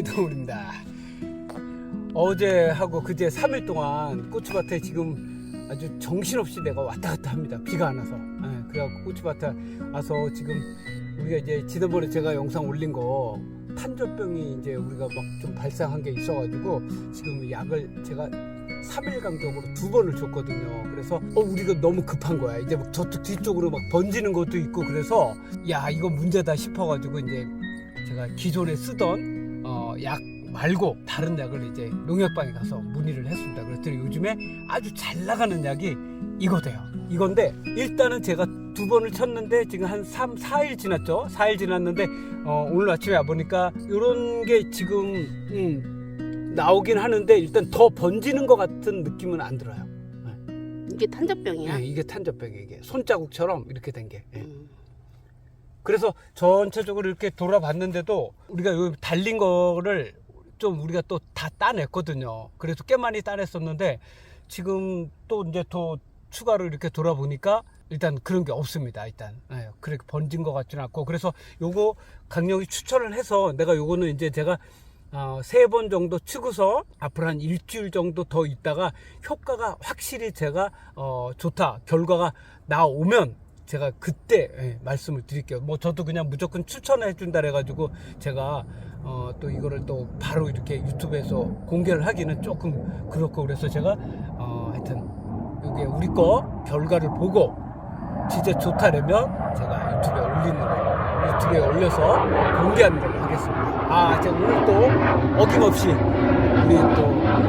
솔바이 동물입니다. 어제 하고 그제 3일 동안 고추밭에 지금 아주 정신없이 내가 왔다 갔다 합니다. 비가 안 와서. 예, 그래갖고 고추밭에 와서 지금 우리가 이제 지난번에 제가 영상 올린 거 탄저병이 이제 우리가 막 좀 발생한 게 있어가지고 지금 약을 제가 3일 간격으로 두 번을 줬거든요. 그래서 어 우리가 너무 급한 거야. 이제 막 저쪽 뒤쪽으로 막 번지는 것도 있고 그래서 야 이거 문제다 싶어가지고 이제 제가 기존에 쓰던 어, 약 말고 다른 약을 이제 농약방에 가서 문의를 했습니다. 그랬더니 요즘에 아주 잘 나가는 약이 이거대요. 이건데 일단은 제가 두 번을 쳤는데 지금 한 3, 4일 지났죠. 4일 지났는데 어, 오늘 아침에 와보니까 이런 게 지금 음, 나오긴 하는데 일단 더 번지는 것 같은 느낌은 안 들어요. 이게 탄저병이야. 네, 이게 탄저병이 이게 손자국처럼 이렇게 된 게. 예. 음. 그래서 전체적으로 이렇게 돌아봤는데도 우리가 요 달린 거를 좀 우리가 또 다 따냈거든요. 그래서 꽤 많이 따냈었는데 지금 또 이제 더 추가로 이렇게 돌아보니까 일단 그런 게 없습니다. 일단 예, 그렇게 번진 것 같지는 않고 그래서 요거 강력히 추천을 해서 내가 요거는 이제 제가 어, 세 번 정도 치고서 앞으로 한 일주일 정도 더 있다가 효과가 확실히 제가 어, 좋다 결과가 나오면 제가 그때 예, 말씀을 드릴게요. 뭐 저도 그냥 무조건 추천해 준다 해가지고 제가 어, 또 이거를 또 바로 이렇게 유튜브에서 공개를 하기는 조금 그렇고 그래서 제가 어, 하여튼 이게 우리 거 결과를 보고 진짜 좋다면 제가 유튜브에 올리는 거 유튜브에 올려서 공개하는 걸로 하겠습니다. 아, 제가 오늘 또 어김없이 우리 또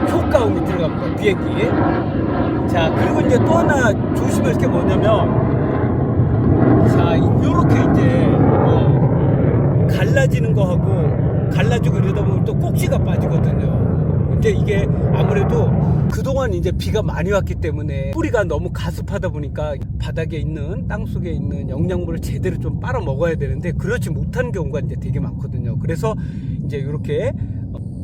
효과음이 들어갑니다. 비행기. 자, 그리고 이제 또 하나 조심할 게 뭐냐면 자, 요렇게 이제 뭐 갈라지는 거 하고 갈라지고 이러다 보면 또 꼭지가 빠지거든요. 이제 이게 아무래도 그동안 이제 비가 많이 왔기 때문에 뿌리가 너무 가습하다 보니까 바닥에 있는 땅 속에 있는 영양분을 제대로 좀 빨아 먹어야 되는데 그렇지 못한 경우가 이제 되게 많거든요. 그래서 이제 이렇게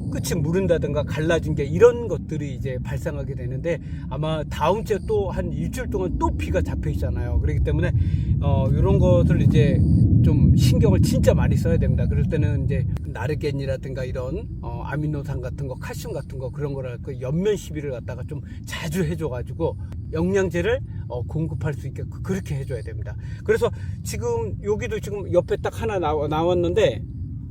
끝이 무른다든가 갈라진 게 이런 것들이 이제 발생하게 되는데 아마 다음 주에 또 한 일주일 동안 또 비가 잡혀 있잖아요. 그렇기 때문에 어 이런 것을 이제 좀 신경을 진짜 많이 써야 됩니다. 그럴 때는 이제 나르겐이라든가 이런 어 아미노산 같은 거, 칼슘 같은 거 그런 거를 그 연면 시비를 갖다가 좀 자주 해줘가지고 영양제를 어, 공급할 수 있게 그- 그렇게 해줘야 됩니다. 그래서 지금 여기도 지금 옆에 딱 하나 나왔는데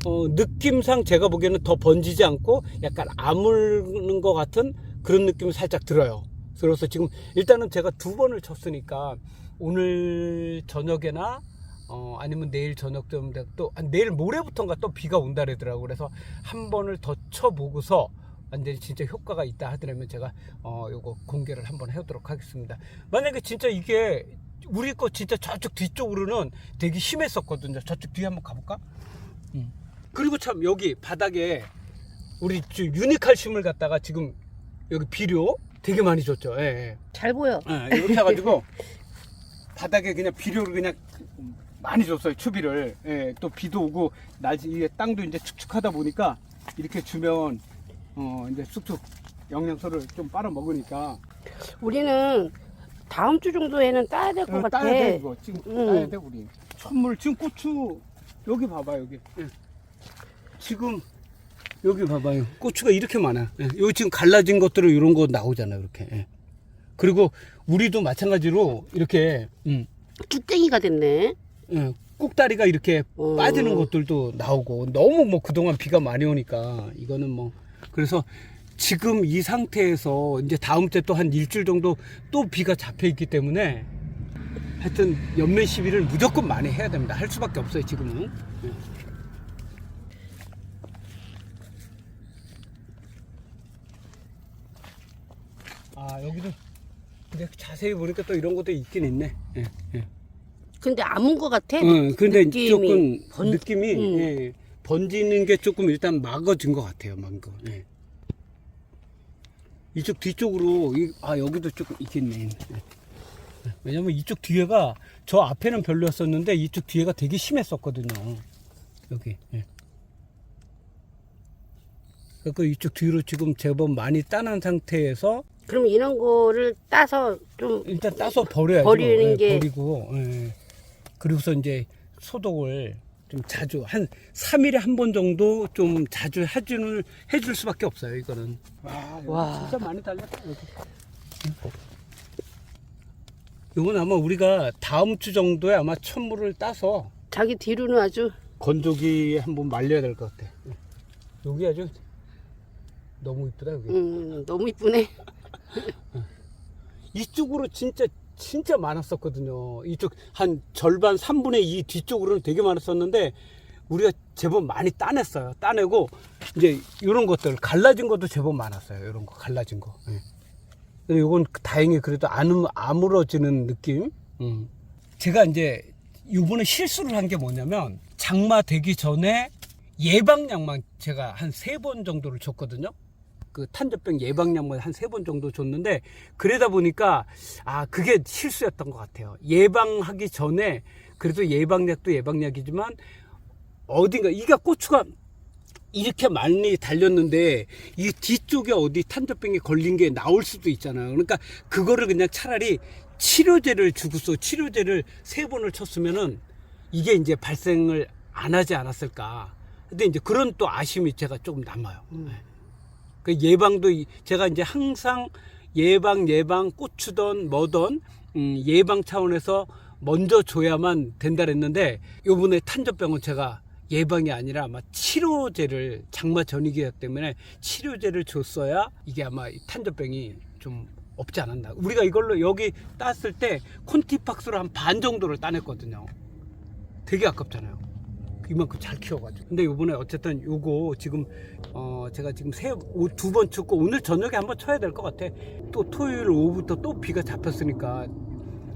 어, 느낌상 제가 보기에는 더 번지지 않고 약간 아물는 것 같은 그런 느낌이 살짝 들어요. 그래서 지금 일단은 제가 두 번을 쳤으니까 오늘 저녁에나 어, 아니면 내일 저녁쯤 되고 또 아니, 내일 모레부터인가 또 비가 온다 그러더라고. 그래서 한 번을 더 쳐보고서 완전히 진짜 효과가 있다 하더라면 제가 어, 요거 공개를 한번 해보도록 하겠습니다. 만약에 진짜 이게 우리 거 진짜 저쪽 뒤쪽으로는 되게 심했었거든요. 저쪽 뒤에 한번 가볼까? 그리고 참 여기 바닥에 우리 저 유니칼슘을 갖다가 지금 여기 비료 되게 많이 줬죠. 예, 예. 잘 보여. 예, 이렇게 해가지고 바닥에 그냥 비료를 그냥 많이 줬어요. 추비를. 예, 또 비도 오고 날씨 이게 땅도 이제 축축하다 보니까 이렇게 주면 어 이제 쑥쑥 영양소를 좀 빨아 먹으니까 우리는 다음 주 정도에는 따야 될것 어, 같아. 따야 돼 이거 지금 응. 따야 돼 우리 천물 지금 고추 여기 봐봐 여기 예. 지금 여기 봐봐요 고추가 이렇게 많아 예. 여기 지금 갈라진 것들은 이런 거 나오잖아요 이렇게 예. 그리고 우리도 마찬가지로 이렇게 음, 쭉댕이가 됐네. 예, 꼭다리가 이렇게 어. 빠지는 것들도 나오고 너무 뭐 그동안 비가 많이 오니까 이거는 뭐 그래서 지금 이 상태에서 이제 다음 주에 또 한 일주일 정도 또 비가 잡혀 있기 때문에 하여튼 연면 시비를 무조건 많이 해야 됩니다. 할 수밖에 없어요 지금은. 예. 아 여기도 근데 자세히 보니까 또 이런 것도 있긴 있네. 예, 예. 근데 아문 것 같아. 응, 근데 느낌이 조금 번- 느낌이 음. 예, 번지는 게 조금 일단 막아진 것 같아요, 막거. 예. 이쪽 뒤쪽으로 이- 아 여기도 조금 있겠네. 예. 왜냐면 이쪽 뒤에가 저 앞에는 별로였었는데 이쪽 뒤에가 되게 심했었거든요. 여기. 예. 그래서 이쪽 뒤로 지금 제법 많이 따는 상태에서 그럼 이런 거를 따서 좀 일단 따서 버려야죠. 버리는 예, 게- 버리고 예. 그리고서 이제 소독을 좀 자주 한 3일에 한 번 정도 좀 자주 해주는 해줄 수밖에 없어요 이거는 와, 여기 와. 진짜 많이 달렸다 여기 이건 아마 우리가 다음 주 정도에 아마 천물을 따서 자기 뒤로는 아주 건조기 한번 말려야 될 것 같아 여기 아주 너무 이쁘다 여기 음, 너무 이쁘네. 이쪽으로 진짜 진짜 많았었거든요. 이쪽 한 절반 3분의 2 뒤쪽으로는 되게 많았었는데 우리가 제법 많이 따냈어요. 따내고 이제 이런 것들 갈라진 것도 제법 많았어요. 이런 거 갈라진 거. 예. 이건 다행히 그래도 안 음- 아물어지는 느낌. 음. 제가 이제 이번에 실수를 한 게 뭐냐면 장마 되기 전에 예방약만 제가 한 세 번 정도를 줬거든요. 그 탄저병 예방약만 한 세 번 정도 줬는데 그러다 보니까 아 그게 실수였던 것 같아요. 예방하기 전에 그래도 예방약도 예방약이지만 어딘가 이게 고추가 이렇게 많이 달렸는데 이 뒤쪽에 어디 탄저병이 걸린 게 나올 수도 있잖아요. 그러니까 그거를 그냥 차라리 치료제를 주고서 치료제를 세 번을 쳤으면은 이게 이제 발생을 안 하지 않았을까. 근데 이제 그런 또 아쉬움이 제가 조금 남아요. 네. 그 예방도 이- 제가 이제 항상 예방 예방 고추던 뭐던 음, 예방 차원에서 먼저 줘야만 된다 그랬는데 요번에 탄저병은 제가 예방이 아니라 아마 치료제를 장마 전이기 때문에 치료제를 줬어야 이게 아마 이 탄저병이 좀 없지 않았나. 우리가 이걸로 여기 땄을 때 콘티팍스로 한 반 정도를 따냈거든요. 되게 아깝잖아요 이만큼 잘 키워가지고. 근데 요번에 어쨌든 요거 지금, 어, 제가 지금 세, 두번 쳤고 오늘 저녁에 한번 쳐야 될 것 같아. 또 토요일 오후부터 또 비가 잡혔으니까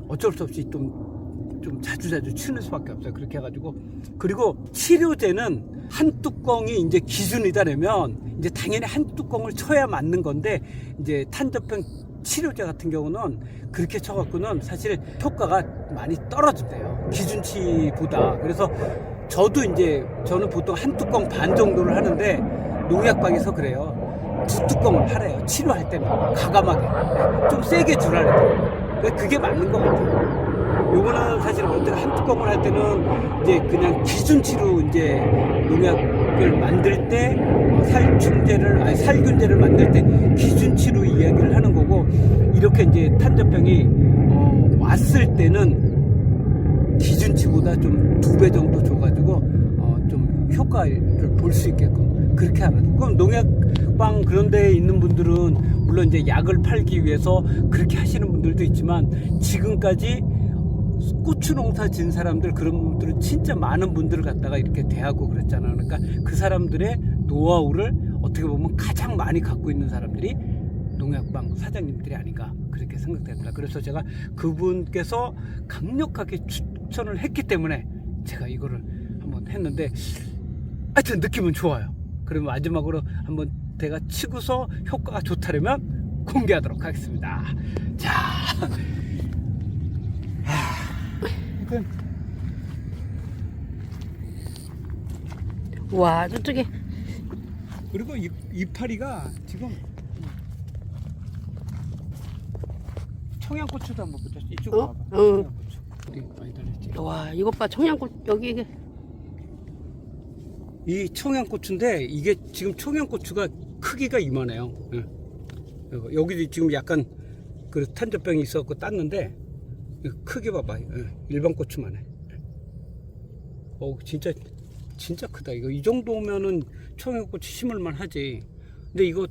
어쩔 수 없이 좀, 좀 자주자주 치는 수밖에 없어요. 그렇게 해가지고. 그리고 치료제는 한 뚜껑이 이제 기준이다라면 이제 당연히 한 뚜껑을 쳐야 맞는 건데 이제 탄저병 치료제 같은 경우는 그렇게 쳐갖고는 사실 효과가 많이 떨어진대요. 기준치보다. 그래서 저도 이제 저는 보통 한 뚜껑 반 정도를 하는데 농약방에서 그래요. 두 뚜껑을 하래요. 치료할 때는 가감하게 좀 세게 주라 그래요. 그게 맞는 것 같아요. 요거는 사실 어떻게 한 뚜껑을 할 때는 이제 그냥 기준치로 이제 농약을 만들 때 어, 살충제를 아니 살균제를 만들 때 기준치로 이야기를 하는 거고 이렇게 이제 탄저병이 어, 왔을 때는 기준치보다 좀 두 배 정도 줘가지고 어, 좀 효과를 볼 수 있게끔 그렇게 하는. 그럼 농약방 그런 데에 있는 분들은 물론 이제 약을 팔기 위해서 그렇게 하시는 분들도 있지만 지금까지 고추 농사 진 사람들 그런 분들은 진짜 많은 분들을 갖다가 이렇게 대하고 그랬잖아. 그러니까 그 사람들의 노하우를 어떻게 보면 가장 많이 갖고 있는 사람들이 농약방 사장님들이 아닌가 그렇게 생각됩니다. 그래서 제가 그분께서 강력하게 추 천을 했기 때문에 제가 이거를 한번 했는데 하여튼 느낌은 좋아요. 그러면 마지막으로 한번 제가 치고서 효과가 좋다면 공개하도록 하겠습니다. 자, 하여튼 와, 저쪽에 그리고 이, 이파리가 지금 청양고추도 한번 보자. 이쪽으로 어? 와봐. 어. 청양고추. 와, 이것 봐. 청양고추 여기 이게 이 청양고추인데 이게 지금 청양고추가 크기가 이만해요. 예. 여기- 지금 약간 그 탄저병이 있었고 땄는데 크기 봐봐. 예. 일반 고추만 해. 어 진짜 진짜 크다. 이거 이 정도면은 청양고추 심을만 하지. 근데 이거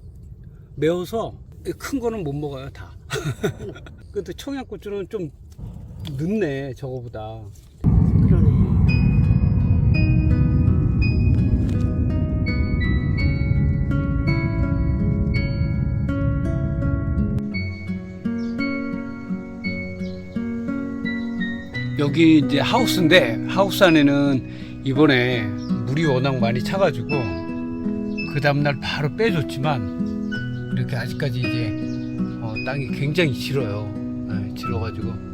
매워서 큰 거는 못 먹어요 다. 근데 청양고추는 좀 늦네 저거보다. 그러네. 여기 이제 하우스인데 하우스 안에는 이번에 물이 워낙 많이 차가지고 그 다음날 바로 빼줬지만 이렇게 아직까지 이제 어, 땅이 굉장히 질어요. 네, 질어가지고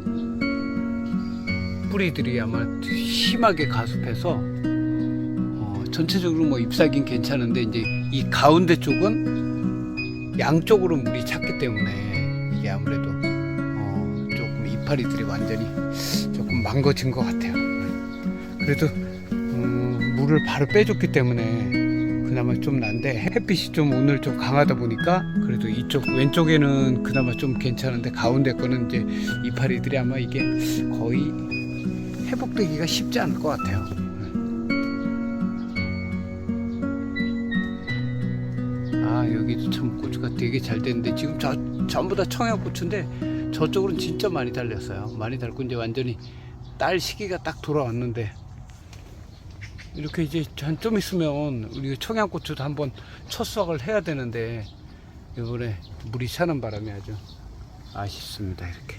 뿌리들이 아마 심하게 가습해서 어, 전체적으로 뭐 잎사귀는 괜찮은데 이제 이 가운데 쪽은 양쪽으로 물이 찼기 때문에 이게 아무래도 어, 조금 이파리들이 완전히 조금 망가진 것 같아요. 그래도 음, 물을 바로 빼줬기 때문에 그나마 좀 난데 햇빛이 좀 오늘 좀 강하다 보니까 그래도 이쪽 왼쪽에는 그나마 좀 괜찮은데 가운데 거는 이제 이파리들이 아마 이게 거의 회복되기가 쉽지 않을 것 같아요. 아 여기도 참 고추가 되게 잘 됐는데 지금 저 전부 다 청양고추인데 저쪽으로는 진짜 많이 달렸어요. 많이 달고 이제 완전히 딸 시기가 딱 돌아왔는데 이렇게 이제 한 좀 있으면 우리 청양고추도 한번 첫 수확을 해야 되는데 이번에 물이 차는 바람에 아주 아쉽습니다 이렇게